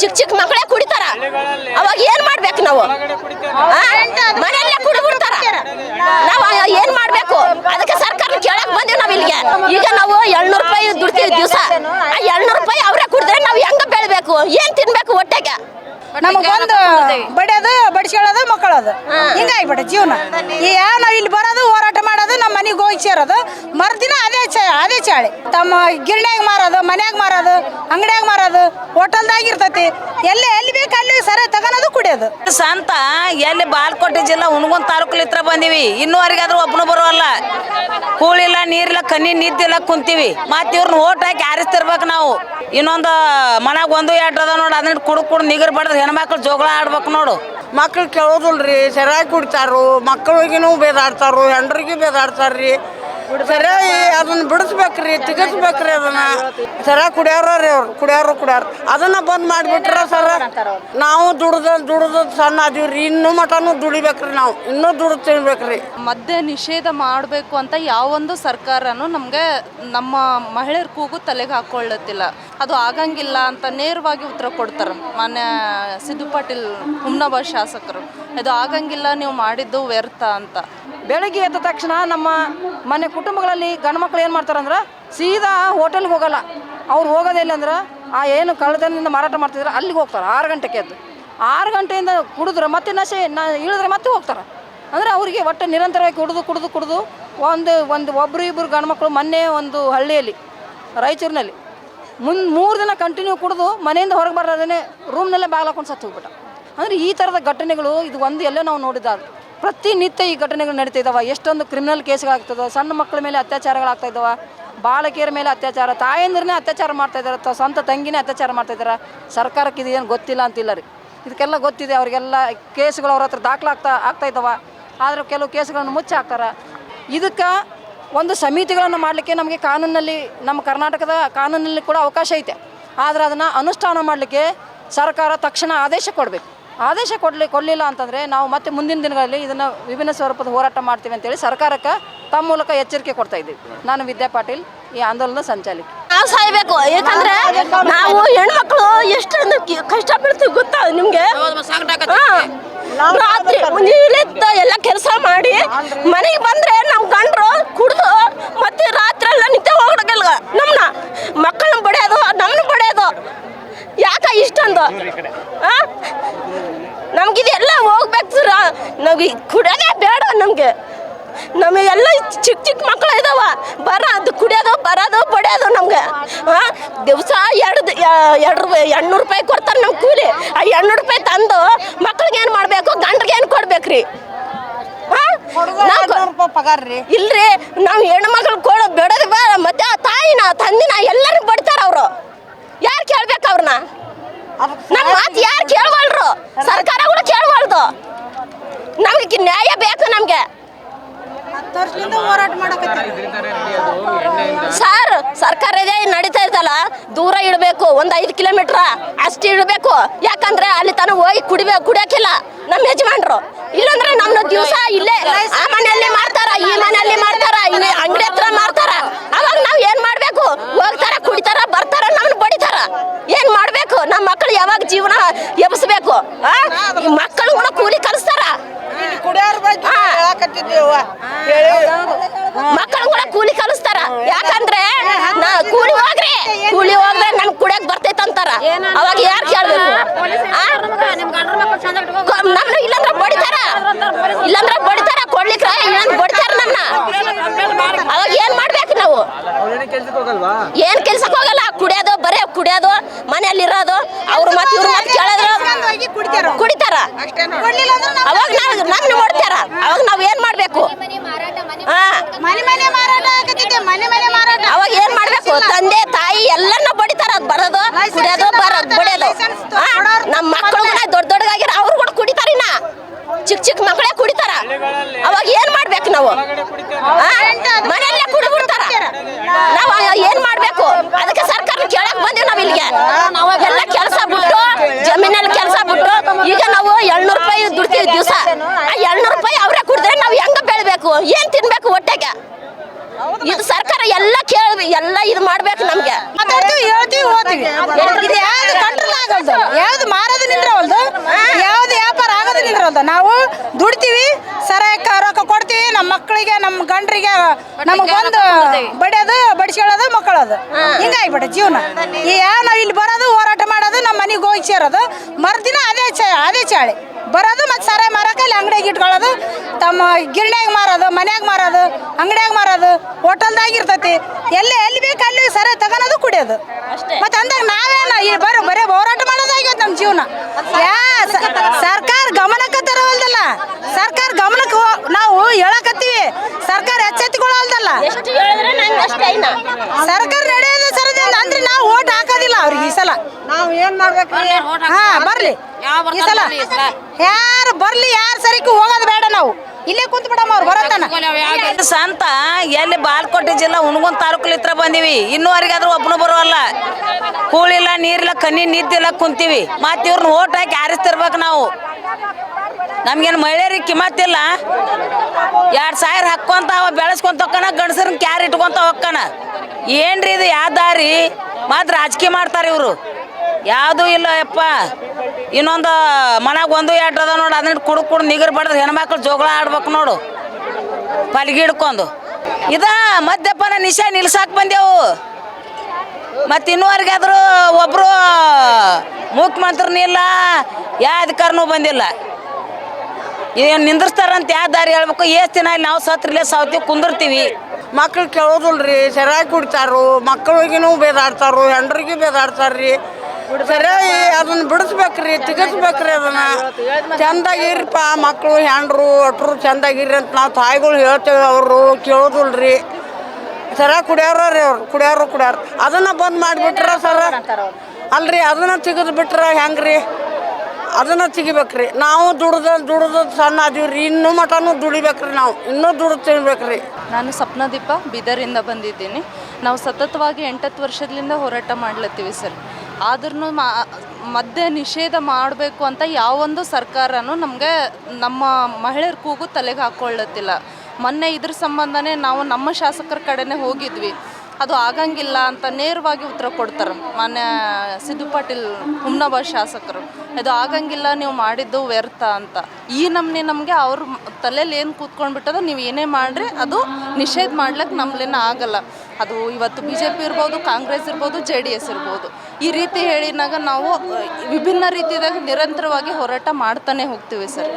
ಚಿಕ್ಕ ಚಿಕ್ಕ ಮಕ್ಕಳೇ ಕುಡಿತಾರ. ಅವಾಗ ಏನ್ ಮಾಡ್ಬೇಕು ನಾವು? ಮನೆಯಲ್ಲೇ ಕುಡಿಬಿಡ್ತಾರ ನಾವು ಏನ್ ಮಾಡ್ಬೇಕು? ಅದಕ್ಕೆ ಸರ್ಕಾರ ಕೇಳಕ್ ಬಂದಿವಿ ನಾವ್ ಇಲ್ಲಿಗೆ. ಈಗ ನಾವು ಏಳ್ನೂರು ರೂಪಾಯಿ ದುಡ್ತೀವಿ ದಿವಸ, ಆ ಏಳ್ನೂರು ರೂಪಾಯಿ ಅವರೇ ಕುಡಿದ್ರೆ ನಾವು ಹೆಂಗ ಬೆಳಿಬೇಕು? ಏನ್ ತಿನ್ಬೇಕು ಹೊಟ್ಟೆಗೆ? ನಮಗೊಂದು ಬಡಿಯೋದು ಬಡಿಸ್ಕೊಳ್ಳೋದು ಮಕ್ಕಳದು. ಹಿಂಗಾಗ್ಬಿಟ್ಟೆ ಜೀವನ. ಈ ನಾವು ಇಲ್ಲಿ ಬರೋದು ಹೋರಾಟ ಮಾಡೋದು ನಮ್ಮ ಮನೆಗೆ ಹೋಗಿ ಸೇರೋದು ಮರುದಿನ ಅದೇ ಚ ಅದೇ ಚಾಳಿ. ತಮ್ಮ ಗಿರಣ್ಯಾಗ ಮಾರೋದು ಮನ್ಯಾಗ ಮಾರೋದು ಅಂಗಡಿಯಾಗ ಮಾರೋದು ಹೋಟೆಲ್ದಾಗ ಇರ್ತೈತಿ. ಎಲ್ಲಿ ಎಲ್ಲಿ ಬೇಕು ಅಲ್ಲಿ ಸರಿ ತಗನದು ಕುಡಿಯೋದು. ಸಂತ ಎಲ್ಲಿ ಬಾಲ್ಕೋಟೆ ಜಿಲ್ಲಾ ಹುಣಗುನ್ ತಾಲೂಕಲ್ಲಿ ಇತ್ರ ಬಂದೀವಿ. ಇನ್ನೂವರೆಗಾದ್ರೂ ಒಬ್ಬನು ಬರೋಲ್ಲ. ಕೂಳಿಲ್ಲ ನೀರಿಲ್ಲ ಕಣ್ಣಿ ನಿದ್ದಿಲ್ಲ ಕುಂತೀವಿ. ಮತ್ತೆ ಇವ್ರನ್ನ ಓಟ್ ಹಾಕಿ ಆರಿಸ್ತಿರ್ಬೇಕು ನಾವು. ಇನ್ನೊಂದು ಮನ್ಯಾಗ ಒಂದು ಎರಡು ಅದ ನೋಡಿ ಅದನ್ನ ಕುಡ್ ಕುಡ್ ನಿಗರ್ ಬಡ್ದು ಹೆಣ್ಮಕ್ಳು ಜೋಗಳ ಆಡ್ಬೇಕು ನೋಡು. ಮಕ್ಳು ಕೇಳೋದಿಲ್ರಿ ಸರಿಯಾಗಿ ಕುಡಿತಾರು ಮಕ್ಕಳಿಗೂ ಬೇದಾಡ್ತಾರು ಹೆಂಡ್ರಿಗೂ ಬೇದಾಡ್ತಾರ್ರಿ. ಸರಿಯಾಗಿ ಅದನ್ನ ಬಿಡಿಸ್ಬೇಕ್ರಿ, ತೆಗಿಸ್ಬೇಕ್ರಿ ಅದನ್ನ. ಸರ, ಕುಡಿಯಾರ ರೀ ಅವ್ರು, ಕುಡಿಯೋರು ಕುಡಿಯೋರು. ಅದನ್ನ ಬಂದ್ ಮಾಡಿಬಿಟ್ರ ಸರ, ನಾವು ದುಡ್ದ, ದುಡ್ದು ಸಣ್ಣ ಅದೀವ್ರಿ ಇನ್ನೂ ಮಟನು ದುಡಿಬೇಕ್ರಿ ನಾವು. ಇನ್ನೂ ದುಡ್ದು ತಿನ್ಬೇಕ್ರಿ. ಮದ್ಯ ನಿಷೇಧ ಮಾಡಬೇಕು ಅಂತ ಯಾವೊಂದು ಸರ್ಕಾರನೂ ನಮಗೆ ನಮ್ಮ ಮಹಿಳೆಯರ ಕೂಗು ತಲೆಗೆ ಹಾಕೊಳ್ಳುತ್ತಿಲ್ಲ ಅದು ಆಗಂಗಿಲ್ಲ ಅಂತ ನೇರವಾಗಿ ಉತ್ತರ ಕೊಡ್ತಾರೆ. ಮಾನ್ಯ ಸಿದ್ದು ಪಾಟೀಲ್ ಹುಮ್ನಾಬಾದ್ ಶಾಸಕರು, ಇದು ಆಗಂಗಿಲ್ಲ, ನೀವು ಮಾಡಿದ್ದು ವ್ಯರ್ಥ ಅಂತ. ಬೆಳಗ್ಗೆ ಎದ್ದ ತಕ್ಷಣ ನಮ್ಮ ಮನೆ ಕುಟುಂಬಗಳಲ್ಲಿ ಗಂಡು ಮಕ್ಳು ಏನು ಮಾಡ್ತಾರಂದ್ರೆ ಸೀದಾ ಹೋಟೆಲ್ಗೆ ಹೋಗಲ್ಲ. ಅವ್ರು ಹೋಗೋದಿಲ್ಲ ಅಂದ್ರೆ ಆ ಏನು ಕಳ್ಳತನದಿಂದ ಮಾರಾಟ ಮಾಡ್ತಿದ್ರೆ, ಅಲ್ಲಿಗೆ ಹೋಗ್ತಾರೆ, ಆರು ಗಂಟೆಗೆ ಎದ್ದು. ಆರು ಗಂಟೆಯಿಂದ ಕುಡಿದ್ರೆ ಮತ್ತೆ ನಶೆ, ನ ಇಳಿದ್ರೆ ಮತ್ತೆ ಹೋಗ್ತಾರೆ. ಅಂದರೆ ಅವರಿಗೆ ಒಟ್ಟು ನಿರಂತರವಾಗಿ ಕುಡಿದು ಕುಡಿದು ಕುಡಿದು, ಒಂದು ಒಂದು ಒಬ್ಬರು ಇಬ್ಬರು ಗಂಡು ಮಕ್ಕಳು ಮೊನ್ನೆ ಒಂದು ಹಳ್ಳಿಯಲ್ಲಿ, ರಾಯಚೂರಿನಲ್ಲಿ ಮುನ್ ಮೂರು ದಿನ ಕಂಟಿನ್ಯೂ ಕುಡಿದು ಮನೆಯಿಂದ ಹೊರಗೆ ಬರೋದೇ ರೂಮ್ನಲ್ಲೇ ಬಾಗಿಲು ಹಾಕೊಂಡು ಸತ್ತು ಹೋಗ್ಬಿಟ್ಟ. ಅಂದರೆ ಈ ಥರದ ಘಟನೆಗಳು ಇದು ಒಂದು ಎಲ್ಲೋ ನಾವು ನೋಡಿದ್ದಾವೆ ಪ್ರತಿನಿತ್ಯ ಈ ಘಟನೆಗಳು ನಡೀತಾ ಇದಾವೆ. ಎಷ್ಟೊಂದು ಕ್ರಿಮಿನಲ್ ಕೇಸ್ಗಳಾಗ್ತದೆ ಸಣ್ಣ ಮಕ್ಕಳ ಮೇಲೆ ಅತ್ಯಾಚಾರಗಳಾಗ್ತಾ ಇದ್ದಾವೆ ಬಾಲಕಿಯರ ಮೇಲೆ ಅತ್ಯಾಚಾರ ತಾಯಂದ್ರನ್ನೇ ಅತ್ಯಾಚಾರ ಮಾಡ್ತಾ ಇದ್ದಾರೆ ತ- ಸ್ವಂತ ತಂಗಿನೇ ಅತ್ಯಾಚಾರ ಮಾಡ್ತಾ ಇದ್ದಾರೆ ಸರ್ಕಾರಕ್ಕೆ ಇದು ಏನು ಗೊತ್ತಿಲ್ಲ ಅಂತಿಲ್ಲ ರೀ. ಇದಕ್ಕೆಲ್ಲ ಗೊತ್ತಿದೆ, ಅವರಿಗೆಲ್ಲ ಕೇಸ್ಗಳು ಅವ್ರ ಹತ್ರ ದಾಖಲಾಗ್ತಾ, ಆಗ್ತಾ ಇದ್ದಾವೆ ಆದರೆ ಕೆಲವು ಕೇಸ್ಗಳನ್ನು ಮುಚ್ಚಿ ಹಾಕ್ತಾರೆ ಇದಕ್ಕೆ ಒಂದು ಸಮಿತಿಗಳನ್ನು ಮಾಡಲಿಕ್ಕೆ ನಮಗೆ ಕಾನೂನಲ್ಲಿ, ನಮ್ಮ ಕರ್ನಾಟಕದ ಕಾನೂನಿನಲ್ಲಿ ಕೂಡ ಅವಕಾಶ ಐತೆ. ಆದರೆ ಅದನ್ನು ಅನುಷ್ಠಾನ ಮಾಡಲಿಕ್ಕೆ ಸರ್ಕಾರ ತಕ್ಷಣ ಆದೇಶ ಕೊಡಬೇಕು. ಆದೇಶ ಕೊಡಲಿ, ಕೊಡಲಿಲ್ಲ ಅಂತಂದರೆ ನಾವು ಮತ್ತೆ ಮುಂದಿನ ದಿನಗಳಲ್ಲಿ ಇದನ್ನು ವಿಭಿನ್ನ ಸ್ವರೂಪದ ಹೋರಾಟ ಮಾಡ್ತೀವಿ ಅಂತೇಳಿ ಸರ್ಕಾರಕ್ಕೆ ತಮ್ಮ ಮೂಲಕ ಎಚ್ಚರಿಕೆ ಕೊಡ್ತಾ ಇದ್ದೀವಿ. ನಾನು ವಿದ್ಯಾ ಪಾಟೀಲ್, ಈ ಆಂದೋಲನ ಸಂಚಾಲಕಿ. ನಾವು ಸಾಯ್ಬೇಕು. ಯಾಕಂದ್ರೆ ನಾವು ಹೆಣ್ಮಕ್ಳು ಎಷ್ಟೊಂದು ಕಷ್ಟ ಪಡ್ತೀವಿ ಗೊತ್ತಾ ನಿಮ್ಗೆ. ರಾತ್ರಿ ಮುಂಜಾನೆದ್ದು ಎಲ್ಲ ಕೆಲಸ ಮಾಡಿ ಮನೆಗೆ ಬಂದ್ರೆ ನಮ್ ಗಂಡ್ರು ಕುಡ್ದು ಮತ್ತೆ ರಾತ್ರಿ ಎಲ್ಲ ನಿದ್ದೆ ಹೋಗಲ್ಲ ನಮ್ನ ಮಕ್ಕಳನ್ನ ಬಡಿಯೋದು ನಮ್ನ ಬಡಿಯೋದು. ಯಾಕ ಇಷ್ಟೊಂದು? ನಮ್ಗೆ ಇದೆಲ್ಲ ಹೋಗ್ಬೇಕು ನಮಗೆ ನಮ್ಗೆ ಕುಡಿಯೋದೇ ಬೇಡ ನಮ್ಗೆ. ನಮಗೆಲ್ಲ ಚಿಕ್ಕ ಚಿಕ್ಕ ಮಕ್ಕಳು ಇದಾವ. ಬರ ಅದು ಕುಡಿಯೋದು ಬರೋದು ಬಡಿಯೋದು ನಮ್ಗೆ. ದಿವಸ ಎರಡು ಎರಡು ರೂಪಾಯಿ ಎಂಟ್ನೂರು ರೂಪಾಯಿ ಕೊಡ್ತಾರೆ ನಮ್ಮ ಕೂಲಿ. ಆ ಎಂಟ್ನೂರು ರೂಪಾಯಿ ತಂದು ಮಕ್ಳಿಗೆ ಏನು ಮಾಡಬೇಕು? ಗಂಡ್ರಿಗೆ ಏನು ಪಗಾರ ರೀ. ಇಲ್ರಿ ನಾವು ಹೆಣ್ಣು ಮಕ್ಳು ಕೊಡ ಬಿಡೋದು ಬೇಡ. ಮತ್ತೆ ಆ ತಾಯಿನ ತಂದಿನ ಎಲ್ಲರೂ ಬಡ್ತಾರ ಅವರು. ಯಾರು ಕೇಳ್ಬೇಕು ಅವ್ರನ್ನ ನಮ್ಮ ಮಾತು ಯಾರು ಕೇಳವಲ್ರು? ಸರ್ಕಾರ ಕೂಡ ಕೇಳವಲ್ದು. ನಮಗೆ ನ್ಯಾಯ ಬೇಕು ನಮ್ಗೆ ವರ್ಷದಿಂದ ಹೋರಾಟ ಮಾಡಕತ್ತೀವಿ ಸರ್ ಸರ್ಕಾರದೇ ನಡೀತಾ ಇರ್ತಲ್ಲ ದೂರ ಇಡಬೇಕು, ಒಂದು ಐದು ಕಿಲೋಮೀಟ್ರ್ ಅಷ್ಟು ಇಡಬೇಕು. ಯಾಕಂದ್ರೆ ಅಲ್ಲಿ ತನ ಹೋಗಿ ಕುಡಿಬೇಕು ಕುಡಿಯಕಿಲ್ಲ ನಮ್ಮ ಯಜಮಾನ್ರು. ಇಲ್ಲಂದ್ರೆ ನಮ್ಮ ದಿವಸ ಇಲ್ಲೇ ಆ ಮನೆಯಲ್ಲಿ ಮಾಡ್ತಾರ, ಈ ಮನೆಯಲ್ಲಿ ಮಾಡ್ತಾರ ಇಲ್ಲಿ ಅಂಗಡಿ ಹತ್ರ ಮಾಡ್ತಾರ ಅವಾಗ ನಾವು ಏನ್ ಮಾಡ್ಬೇಕು ಹೋಗ್ತಾರ ಕುಡಿತಾರ ಬರ್ತಾರ ನಮ್ನ ಬಡಿತಾರ ಏನ್ ಮಾಡ್ಬೇಕು ನಮ್ಮ ಮಕ್ಕಳು ಯಾವಾಗ ಜೀವನ ಎಬ್ಸ್ಬೇಕು ಆ? ಈ ಮಕ್ಕಳು ಕೂಡ ಕೂಲಿ ಕಲಿಸ್ತಾರ ಕುಡಿಯಾರ ಬಗ್ಗೆ ಹಾ. ಮಕ್ಕಳು ಕೂಡ ಕೂಲಿ ಕಲಿಸ್ತಾರ. ಯಾಕಂದ್ರೆ ಕೂಲಿ ಹೋಗ್ರಿ. ಕೂಲಿ ಹೋಗ್ರೆ ನಮ್ಗೆ ಕುಡಿಯಕ್ ಬರ್ತೈತ ಅಂತಾರ. ಅವಾಗ ಯಾರು ಕೇಳ್ಬೇಕು? ನಮ್ನ ಇಲ್ಲಂದ್ರೆ ಬಡಿತಾರ. ಇಲ್ಲಂದ್ರೆ ಬಡಿತಾರ ಕೊಡ್ಲಿಕ್ಕೆ ಇಲ್ಲಂದ್ರೆ ಬಡಿತಾರ ನನ್ನ ಅವಾಗ ಏನ್ ಮಾಡ್ಬೇಕು ನಾವು? ಏನ್ ಕೆಲ್ಸಕ್ಕೆ ಹೋಗಲ್ಲ. ಕುಡಿಯೋದು ಬರೇ ಕುಡಿಯೋದು ಮನೆಯಲ್ಲಿ ಇರೋದು ಅವ್ರು ಮತ್ತೆ ಇವ್ರ ಮತ್ತೆ ಕೇಳಿದ್ರು ಕುಡಿತಾರ. ಅವಾಗ ನಾವು ನಮ್ನ ನೋಡ್ತಾರ. ಅವಾಗ ನಾವ್ ಏನ್ ಮಾಡ್ಬೇಕು ಹಾ ಮನೆ ಮನೆ ಮಾರಾಟ ಆಗತ್ತಿದೆ ಮನೆ ಮನೆ ಮಾರಾಟ ಅವಾಗ ಏನ್ ಮಾಡ್ಬೇಕು ತಂದೆ ತಾಯಿ ಎಲ್ಲರನ್ನ ಬಡಿತಾರ ಅದ್ ಬರೋದು ಕುಡಿಯೋದು ಬರೋದು ಬಡಿಯೋದು ಆ? ನಮ್ ಮಕ್ಕಳು ಕೂಡ ದೊಡ್ಡ ದೊಡ್ಡಗಾಗಿರ ಅವ್ರು ಕೂಡ ಕುಡಿತಾರಿನ ಚಿಕ್ಕ ಕುಡಿತಾರ. ಅವಾಗ ಏನ್ ಮಾಡ್ಬೇಕು ನಾವು? ಮನೆಯಲ್ಲೇ ಕುಡಿಬಿಡ್ತಾರ ನಾವ್ ಏನ್ ಮಾಡ್ಬೇಕು? ಅದಕ್ಕೆ ಸರ್ಕಾರ ಕೇಳಕ್ ಬಂದಿವಿ ನಾವ್ ಇಲ್ಲಿಗೆ. ಎಲ್ಲ ಕೆಲಸ ಬಿಟ್ಟು ಜಮೀನಲ್ಲಿ ಕೆಲಸ ಬಿಟ್ಟು ಈಗ ನಾವು ಏಳ್ನೂರು ರೂಪಾಯಿ ದುಡ್ತೀವಿ ದಿವಸ. ಆ ಏಳ್ನೂರು ರೂಪಾಯಿ ಅವರೇ ಕುಡಿದ್ರೆ ನಾವು ಹೆಂಗ ಬೆಳಿಬೇಕು? ಏನ್ ತಿನ್ಬೇಕು ಹೊಟ್ಟೆಗೆ ಇದು ಸರ್ಕಾರ ಎಲ್ಲ ಕೇಳ ಎಲ್ಲ ಇದು ಮಾಡ್ಬೇಕು ನಮ್ಗೆ. ಹೇಳ್ತೀವಿ ಹೋದ್ವಿ ಇದು ಯಾವ್ದು ಕಂಟ್ರೋಲ್ ಆಗಲ್ದು ಯಾವ್ದು ಮಾರೋದು ನಿಂದ್ರವಲ್ದು? ನಾವು ದುಡ್ತೀವಿ ಸರಕ್ಕೆ ರೊಕ್ಕ ಕೊಡ್ತೀವಿ ನಮ್ಮ ಮಕ್ಕಳಿಗೆ ನಮ್ಮ ಗಂಡ್ರಿಗೆ ನಮಗೆ ಬಂದು ಬಡಿಯೋದು ಬಡಿಸ್ಕೊಳ್ಳೋದು ಮಕ್ಕಳೋದು. ಹಿಂಗಾಗ್ಬಿಡ ಜೀವನ. ಈ ನಾವು ಇಲ್ಲಿ ಬರೋದು ಹೋರಾಟ ಮಾಡೋದು ನಮ್ಮ ಮನೆಗೆ ಹೋಗಿ ಸೇರೋದು. ಮರುದಿನ ಅದೇ ಚ ಅದೇ ಚಾಳಿ. ಬರೋದು ಮತ್ತು ಸರ ಮಾರಕ್ಕೆ ಇಲ್ಲಿ ಅಂಗಡಿಯಾಗ ಇಟ್ಕೊಳ್ಳೋದು. ತಮ್ಮ ಗಿರಣ್ಯಾಗ ಮಾರೋದು ಮನ್ಯಾಗ ಮಾರೋದು ಅಂಗಡಿಯಾಗ ಮಾರೋದು. ಹೋಟೆಲ್ದಾಗಿರ್ತತಿ ಎಲ್ಲಿ ಎಲ್ಲಿ ಬೇಕು ಅಲ್ಲಿ ಸರ ತಗೊಳೋದು ಕುಡಿಯೋದು. ಮತ್ತೆ ಅಂದಾಗ ನಾವೇನ ಇಲ್ಲಿ ಬರೋ ಬರೇ ಹೋರಾಟ ಮಾಡೋದಾಗ್ಯದ ನಮ್ಮ ಜೀವನ. ಸರ್ಕಾರ ಗಮನಕ್ಕೆ ತರವಲ್ದಲ್ಲ. ಸರ್ಕಾರ ಗಮನಕ್ಕೆ ನಾವು ಹೇಳಕತ್ತೀವಿ. ಸರ್ಕಾರ ಎಚ್ಚೆತ್ತುಕೊಳ್ಳಲ್ದಲ್ಲ ಸರ್ಕಾರ ನಡೆಯೋದು ಸರದಿಂದ ಅಂದ್ರೆ ನಾವು ಓಟ್ ಹಾಕೋದಿಲ್ಲ ಅವ್ರಿಗೆ ಈ ಸಲ. ನಾವು ಏನು ಮಾಡ್ಬೇಕು? ಹಾ ಬರ್ಲಿ ಈ ಸಲ. ಯಾರು ಬರ್ಲಿ ಯಾರು ಸರಿಗೂ ಹೋಗೋದು ಬೇಡ ನಾವು. ಇಲ್ಲೇ ಕುಂತ ಬಿಡಮ್ಮ ಅವ್ರು ಬರತ್ತಾನ ಸಂತ? ಎಲ್ಲಿ ಬಾಲ್ಕೋಟೆ ಜಿಲ್ಲಾ ಹುಣಗುನ್ ತಾಲೂಕಲಿತ್ರ ಬಂದೀವಿ. ಇನ್ನೂವರೆಗಾದ್ರೂ ಒಬ್ಬನು ಬರೋಲ್ಲ. ಕೂಳಿಲ್ಲ ನೀರಿಲ್ಲ ಕಣ್ಣಿ ನಿದ್ದಿಲ್ಲ ಕುಂತೀವಿ. ಮತ್ತೆ ಇವ್ರನ್ನ ಓಟ್ ಹಾಕಿ ಆರಿಸ್ತಿರ್ಬೇಕು ನಾವು. ನಮ್ಗೇನು ಮಹಿಳೆಯರಿಗೆ ಕಿಮ್ಮತ್ತಿಲ್ಲ. ಎರಡು ಸಾವಿರ ಹಾಕ್ಕೊಂತ ಅವ ಬೆಳೆಸ್ಕೊಂತ ಹೋಗ್ಕಣ ಗಂಡಸರನ್ನ ಕ್ಯಾರ್ ಇಟ್ಕೊಂತ ಹೋಕ್ಕನ ಏನ್ರಿ ಇದು ಯಾವ ದಾರಿ? ಮಾತ್ರ ರಾಜಕೀಯ ಮಾಡ್ತಾರೆ ಇವರು. ಯಾವುದೂ ಇಲ್ಲ ಯಪ್ಪ. ಇನ್ನೊಂದು ಮನೆಗೆ ಒಂದು ಎರಡು ಅದ ನೋಡು, ಅದನ್ನ ಕುಡು ಕುಡು ನಿಗರ್ ಬಡ್ದು ಹೆಣ್ಮಕ್ಳು ಜೋಗಳ ಆಡ್ಬೇಕು ನೋಡು. ಪಲ್ಗಿ ಹಿಡ್ಕೊಂಡು. ಇದ ಮದ್ಯಪಾನ ನಿಶಾ ನಿಲ್ಸಾಕ್ ಬಂದೆವು. ಮತ್ತು ಇನ್ನುವರೆಗಾದ್ರೂ ಒಬ್ಬರು ಮುಖ್ಯಮಂತ್ರಿನಿಲ್ಲ ಯಾವ ಅಧಿಕಾರನೂ ಬಂದಿಲ್ಲ. ಏನು ನಿಂದಿರ್ತಾರಂತ ಯಾವ ದಾರಿ ಹೇಳ್ಬೇಕು? ಎಷ್ಟು ದಿನ ಇಲ್ಲಿ ನಾವು ಸತ್ರಿಲೆ ಸಾವ್ತಿ ಕುಂದಿರ್ತೀವಿ. ಮಕ್ಳು ಕೇಳೋದಿಲ್ರಿ ಸರಿಯಾಗಿ ಕುಡಿತಾರು ಮಕ್ಕಳಿಗೂ ಬೇದಾಡ್ತಾರು, ಹೆಂಡ್ರಿಗೂ ಬೇದಾಡ್ತಾರ್ರಿ. ಸರಿಯಾಗಿ ಅದನ್ನ ಬಿಡಿಸ್ಬೇಕ್ರಿ, ತೆಗಿಸ್ಬೇಕ್ರಿ ಅದನ್ನ. ಚಂದಾಗಿರ್ಪ ಮಕ್ಕಳು ಹೆಂಡ್ರು, ಒಟ್ರು ಚಂದಾಗಿರ್ರಿ ಅಂತ ನಾವು ತಾಯಿಗಳು ಹೇಳ್ತೇವೆ ಅವರು, ಕೇಳೋದಿಲ್ರಿ. ಸರ ಕುಡಿಯೋರ ರೀ ಅವ್ರು ಕುಡಿಯೋರು ಕುಡಿಯೋರು. ಅದನ್ನ ಬಂದ್ ಮಾಡಿಬಿಟ್ರ ಸರ. ಅಲ್ರಿ, ಅದನ್ನ ತೆಗೆದು ಬಿಟ್ರ ಹೆಂಗ್ರಿ? ಅದನ್ನ ತೆಗಿಬೇಕ್ರಿ. ನಾವು ದುಡ್ದು ದುಡ್ದು ಸಣ್ಣ ಅದೀವ್ರಿ. ಇನ್ನೂ ಮಟನೂ ದುಡಿಬೇಕ್ರಿ ನಾವು. ಇನ್ನೂ ದುಡ್ದು ತಿನ್ಬೇಕ್ರಿ. ನಾನು ಸಪ್ನದೀಪ ಬೀದರಿಂದ ಬಂದಿದ್ದೀನಿ. ನಾವು ಸತತವಾಗಿ ಎಂಟತ್ತು ವರ್ಷದಿಂದ ಹೋರಾಟ ಮಾಡ್ಲತ್ತೀವಿ ಸರ್. ಆದ್ರೂ ಮದ್ಯ ನಿಷೇಧ ಮಾಡಬೇಕು ಅಂತ ಯಾವೊಂದು ಸರ್ಕಾರನೂ ನಮಗೆ ನಮ್ಮ ಮಹಿಳೆಯರ ಕೂಗು ತಲೆಗೆ ಹಾಕ್ಕೊಳ್ಳತ್ತಿಲ್ಲ ಮೊನ್ನೆ ಇದ್ರ ಸಂಬಂಧನೇ ನಾವು ನಮ್ಮ ಶಾಸಕರ ಕಡೆನೇ ಹೋಗಿದ್ವಿ. ಅದು ಆಗಂಗಿಲ್ಲ ಅಂತ ನೇರವಾಗಿ ಉತ್ತರ ಕೊಡ್ತಾರೆ. ಮಾನ್ಯ ಸಿದ್ದು ಪಾಟೀಲ್ ಹುಮ್ನಾಬಾದ್ ಶಾಸಕರು ಅದು ಆಗಂಗಿಲ್ಲ, ನೀವು ಮಾಡಿದ್ದು ವ್ಯರ್ಥ ಅಂತ. ಈ ನಮ್ನೆ ನಮಗೆ ಅವ್ರ ತಲೆಯಲ್ಲಿ ಏನು ಕೂತ್ಕೊಂಡ್ಬಿಟ್ಟದ ನೀವು ಏನೇ ಮಾಡ್ರಿ, ಅದು ನಿಷೇಧ ಮಾಡ್ಲಿಕ್ಕೆ ನಮ್ಲೇನ ಆಗಲ್ಲ. ಅದು ಇವತ್ತು ಬಿ ಜೆ ಪಿ ಇರ್ಬೋದು, ಕಾಂಗ್ರೆಸ್ ಇರ್ಬೋದು, ಜೆ ಡಿ ಎಸ್ ಇರ್ಬೋದು. ಈ ರೀತಿ ಹೇಳಿದಾಗ ನಾವು ವಿಭಿನ್ನ ರೀತಿಯಾಗಿ ನಿರಂತರವಾಗಿ ಹೋರಾಟ ಮಾಡ್ತಾನೆ ಹೋಗ್ತೀವಿ ಸರ್.